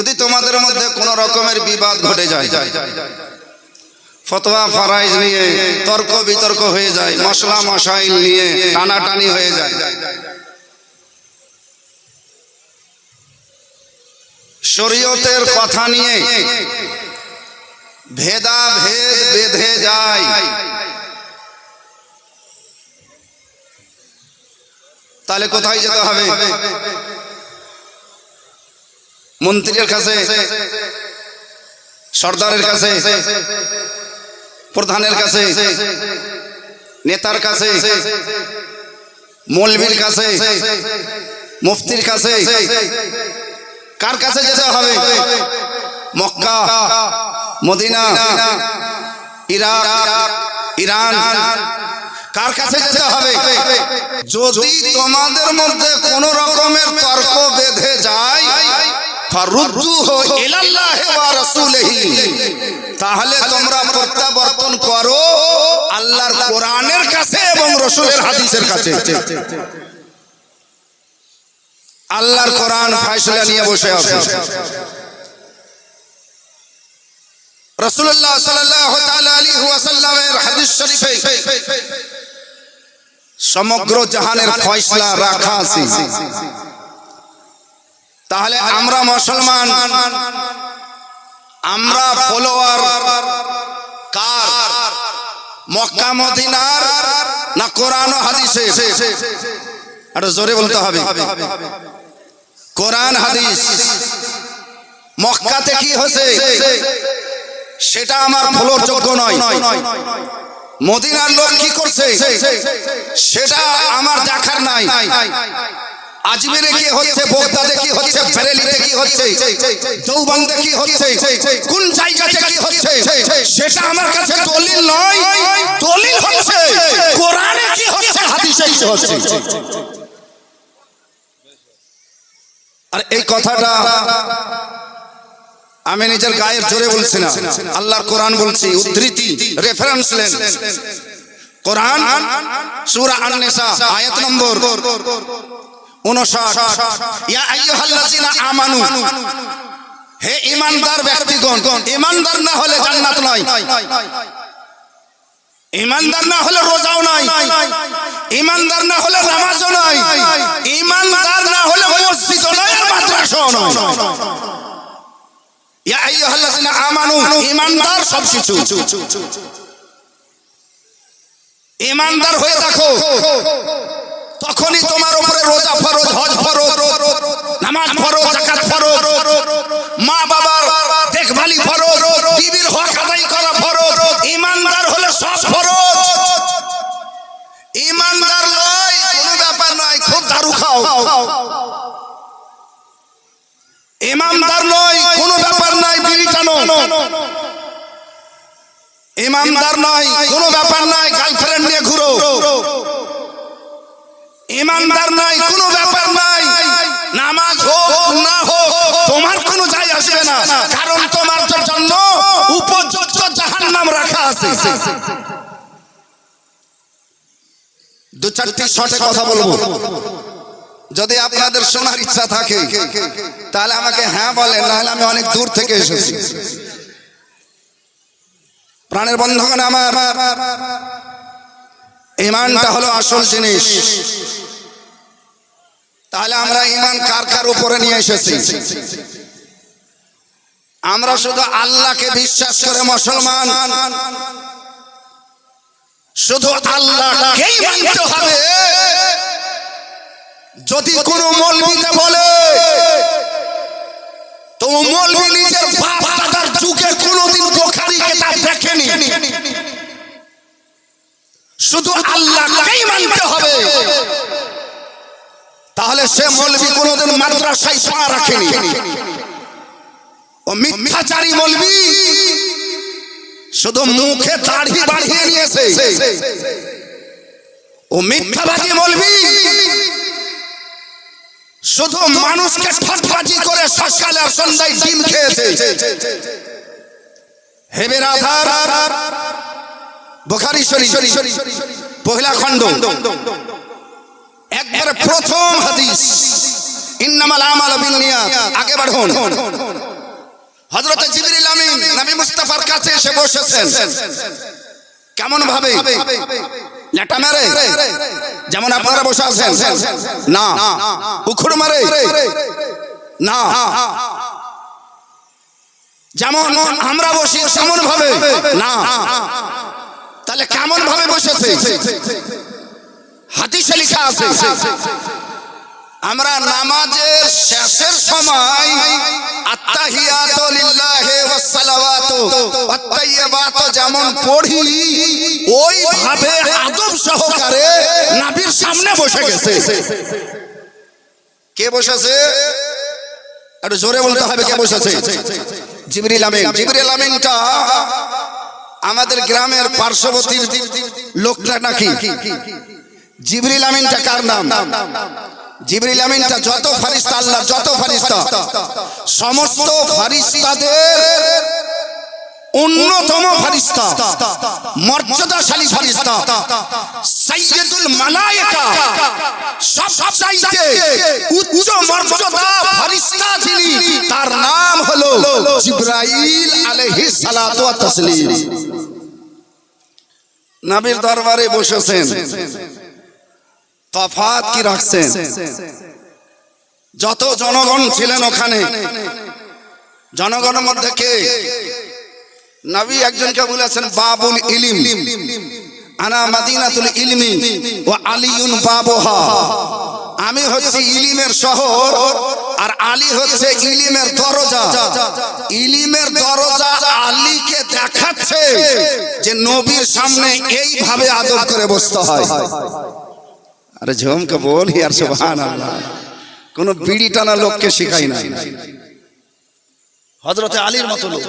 যদি তোমাদের মধ্যে কোনো রকমের বিবাদ ঘটে যায়, ফতোয়া, ফারাইজ নিয়ে তর্ক বিতর্ক হয়ে যায়, মশলা মশাইল নিয়ে টানাটানি হয়ে যায়। শরীয়তের কথা নিয়ে ভেদা ভেদ বেঁধে যায়। তাহলে কোথায় যেতে হবে? মন্ত্রীর কাছে, সর্দারের কাছে, প্রধানের কাছে, নেতার কাছে মৌলবীর কাছে, মুফতির কাছে, কার কাছে যেতে হবে? মক্কা, মদিনা, ইরাক, ইরান, কার কাছে যেতে হবে? যদি তোমাদের মধ্যে কোন রকমের তর্ক বেঁধে যায় তাহলে তোমরা প্রত্যাবর্তন করো আল্লাহর কোরআনের কাছে এবং রসুলের হাদিসের কাছে। আল্লাহর কোরআন ফয়সালা নিয়ে বসে আছে। সমগ্র জাহানের ফয়সালা রাখা আছে। তাহলে আমরা মুসলমান। আমরা ফলোয়ার কার? মক্কা মদিনার না কোরআন হাদিসে আরও জোরে বলতে হবে। কোরআন হাদিস। মক্কাতে কি হয়েছে? সেটা আমার ফলোর যোগ্য নয়। মদিনার লোক কি করছে? সেটা আমার দেখার নাই। আজমিরে কি হচ্ছে বোগদাদে কি হচ্ছে, বেরেলিতে কি হচ্ছে চৌবান্দে কি হচ্ছে, কোন জায়গাতে কি হচ্ছে, সেটা আমার কাছে দলিল নয়, দলিল হচ্ছে, কোরআনে কি হচ্ছে, হাদিসে কি হচ্ছে। আর এই কথাটা আমি নিজের গায়ের জোরে বলছি না। আল্লাহর কোরআন বলছি, উদ্ধৃতি রেফারেন্স লেন। কোরআন, সূরা আন-নিসা, আয়াত নম্বর। 59 ইয়া আইয়ুহাল্লাযিনা আমানু। হে ঈমানদার ব্যক্তিগণ, ঈমানদার না হলে জান্নাত নয় ঈমানদার না হলে রোজাও নাই। ঈমানদার না হলে নামাজও নাই। ঈমানদার না হলে মসজিদও নয় আর মাদ্রাসাও নয় ইয়া আইয়ুহাল্লাযিনা আমানু, ঈমানদার সব কিছু। ঈমানদার হয়ে দেখো তখনই তোমার উপরে রোজা ফরজ হজ ফরজ নামাজ ফরজ জাকাত ফরজ মা বাবার দেখভালি ফরজ বিবির হক আদায় করা ফরজ ঈমানদার হলে সব ফরজ। ঈমানদার নয় কোনো ব্যাপার নয় খুব দারু খাও। ইমামদার নয় কোনো ব্যাপার নাই বিড়ি টানো। ইমামদার নয় কোনো ব্যাপার নাই গার্লফ্রেন্ড নিয়ে ঘুরো। ইমানদার নাই, কোনো ব্যাপার নাই। নামাজ হোক, না হোক, তোমার কোনো যায় আসবে না। কারণ তোমার জন্য উপযুক্ত জাহান্নাম রাখা আছে। দু চারটি শর্টে কথা বলব। যদি আপনাদের শোনার ইচ্ছা থাকে, তাহলে আমাকে হ্যাঁ বলেন নাহলে আমি অনেক দূর থেকে এসেছি। প্রাণের বন্ধগণ আমার ইমানটা হলো আসল জিনিস। তাহলে আমরা ইমান কার কার উপরে নিয়ে এসেছি? আমরা শুধু আল্লাহকে বিশ্বাস করে মুসলমান। শুধু আল্লাহকেই মানতে হবে। যদি কোনো মৌলবিতে বলে তো মৌলবি নিজের বাপ দাদার যুগে কোনোদিন বোখারি কিতাব দেখেনি। শুধু আল্লাহকেই মানতে হবে। তাহলে সে মৌলবি কোনোদিন মাদ্রাসায় পা রাখেনি। ও মিথ্যাচারী মৌলবি। শুধু মুখে দাড়ি বাড়িয়ে নিয়েছে। ও মিথ্যাবাদী মৌলবি। শুধু মানুষকে ঠটবাজি করে সকালে আর সন্ধ্যায় ডিম খেয়েছে। হেবের আধার বোখারি শরীফ, পহিলা খণ্ড। একবারে প্রথম হাদিস। ইন্নামাল আমাল বিনিয়াত। আগে বাড়ুন। হজরত জিবরিল আমিন, নবী মুস্তাফার কাছে এসে বসেছেন। কেমন ভাবে? লেটা মেরে? যেমন আপনারা বসে আছেন। না। উখুড় মারে? না। যেমন আমরা বসি, তেমন ভাবে? না। তাহলে কেমন ভাবে বসেছে? হাদিসে লেখা আছে, আমরা নামাজের শেষের সময় আত্তাহিয়াতু লিল্লাহি ওয়াস সালাওয়াতু ওয়াত তাইয়্যিবাতু যেমন পড়ি ওই ভাবে আদব সহকারে নবীর সামনে বসে গেছে। কে বসেছে? একটু জোরে বলতে হবে কে বসেছে? জিবরিল আমিন, জিবরিল আমিনটা আমাদের গ্রামের পার্শ্ববর্তী লোকটা নাকি? জিবরিল আমিনটা কার নাম? জিবরিল আমিনটা যত ফারিস্তা আল্লাহ যত ফারিস্তা। সমস্ত ফারিস্তাদের অন্যতম ফারিস্তা। মর্যাদাশালী ফারিস্তা। সাইয়্যিদুল মালায়েকা। সব চাইতে উচ্চ মর্যাদা ফারিস্তা যিনি, তার নাম হলো জিবরাইল আলাইহিস সালাতু ওয়াত তাসলিম। নবীর দরবারে বসেছেন। তফাত কি রাখছেন? যত জনগণ ছিলেন ওখানে, জনগণের মধ্যে কে? নবী একজনকে বলেছেন, বাবুল ইলিম। আনা মাদিনাতুল ইলমি ও আলিউন বাবুহা। আমি হচ্ছে ইলিমের শহর আর আলী হচ্ছে ইলিমের দরজা। ইলিমের দরজা আলীকে দেখাচ্ছে যে নবীর সামনে এইভাবে আদর করে বসতে হয়। আরে ঝমকে বলি আর সুবহান আল্লাহ কোন বিড়ি টানা লোককে শিখাই না হজরতে আলীর মতো লোক।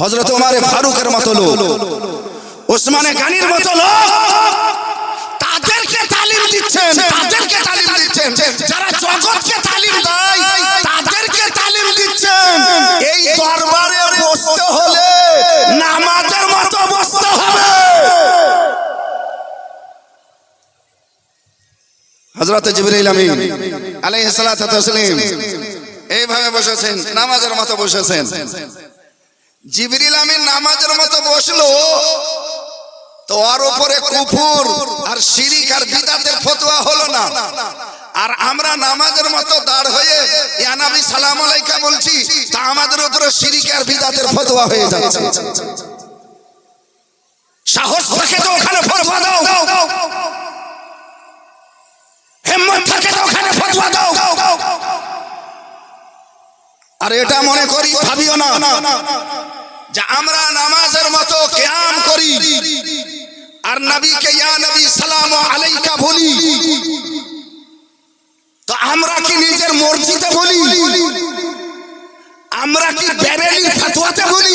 হজরত উমারে ফারুকের মতো লোক। ওসমানে গানির মতো লোক তাদেরকে তালিম দিচ্ছেন তাদেরকে তালিম দিচ্ছেন। যারা জগৎকে তালিম দেয় তাদেরকে তালিম দিচ্ছেন। এই দরবারে বসতে হলে নামাজের মতো বসতে হবে। হযরত জিবরাইল আমিন আলাইহিস সালাতু তাসলিম এইভাবে বসেছেন নামাজের মতো বসেছেন। জিবরিল আমিন নামাজের মতো বসল তো উপরে কুফুর আর শিরিক আর বিদাতের ফতোয়া হলো না। আর আমরা নামাজের মতো দাঁড় হয়ে, ইয়া নবী, সালাম আলাইকা বলছি, তা আমাদের উপরে শিরিক আর বিদাতের ফতোয়া হয়ে যাচ্ছে। সাহস থাকে তো ওখানে ফতোয়া দাও। হিম্মত থাকে তো ওখানে ফতোয়া দাও। আর এটা মনে করি, ভাবিও না, যে আমরা নামাজের মতো কিয়াম করি। আর নবীকে, ইয়া নবী, সালাম আলাইকা বলি। তো আমরা কি নিজের মসজিদে বলি? আমরা কি বেরেলি ফতোয়াতে বলি?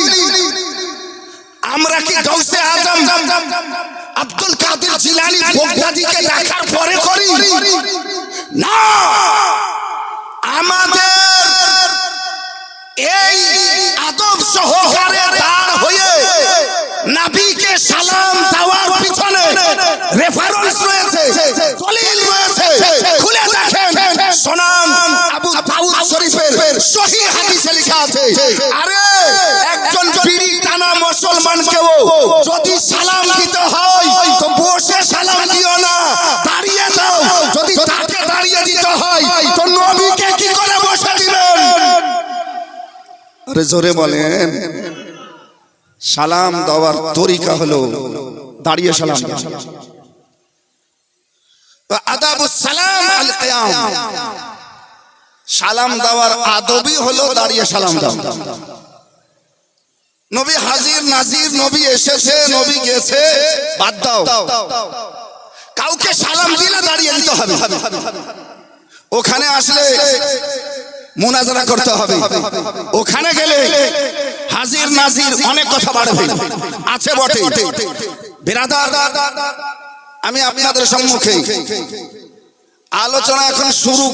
আমরা কি গৌসে আজম আব্দুল কাদের জিলানি বগদাদিকে দেখার পরে করি? না! আমাদের এই আদব সহকারে দাঁড় হয়ে নাবিকে সালাম দেওয়ার পিছনে রেফারেন্স রয়েছে, দলিল রয়েছে, খুলে দেখেন। সোনাম আবু দাউদ শরীফের সহি হাদিসে লেখা আছে, আরে, একজন বিড়ি টানা মুসলমানকেও যদি সালাম দিতে হয়, তো বসে সালাম দিও না, দাঁড়িয়ে দাও যদি তাকে দাঁড়িয়ে দিতে হয়, তো নবীকে কি করে বসে দিবেন? আরে জোরে বলেন। সালাম দেওয়ার তরিকা হলো দাঁড়িয়ে সালাম। সালাম দেওয়ার আদবই হলো দাঁড়িয়ে সালাম দেওয়া নবী হাজির নাজির নবী এসেছে, নবী গেছে, বাদ দাও। কাউকে সালাম দিলে দাঁড়িয়ে দিতে হবে। ওখানে আসলে মোনাজারা করতে হবে। ওখানে গেলে হাজির নাজির অনেক কথা বাড়বে। আছে বটে। বেরাদার, আমি আপনাদের সম্মুখে আলোচনা এখন শুরু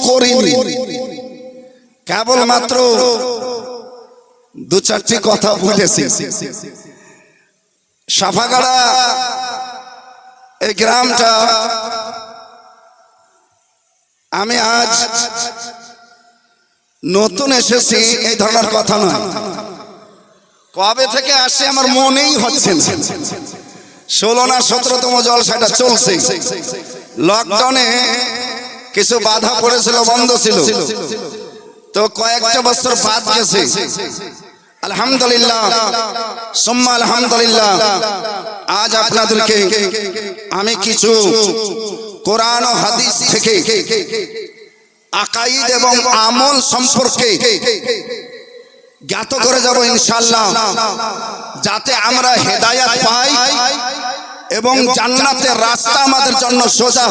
কেবল মাত্র দু চারটি কথা বলেছি। সাফাগাড়া এই গ্রামটা আমি আজ নতুন এসেছি, এই ধরনের কথা নয়। কবে থেকে আসে আমার মনেই হচ্ছে ষোলো না সতেরোতম জলসাটা চলছে। লকডাউনে কিছু বাধা পড়েছিল, বন্ধ ছিল। তো কয়েকটা বছর বাদ গেছে। আলহামদুলিল্লাহ, সোম্মা আলহামদুলিল্লাহ, আজ আপনাদেরকে আমি কিছু কোরআন হাদিস থেকে আকাইদ এবং আমল সম্পর্কে জ্ঞাত করে যাব ইনশাল্লাহ যাতে আমরা হেদায়াত পাই এবং জান্নাতের রাস্তা আমাদের জন্য সোজা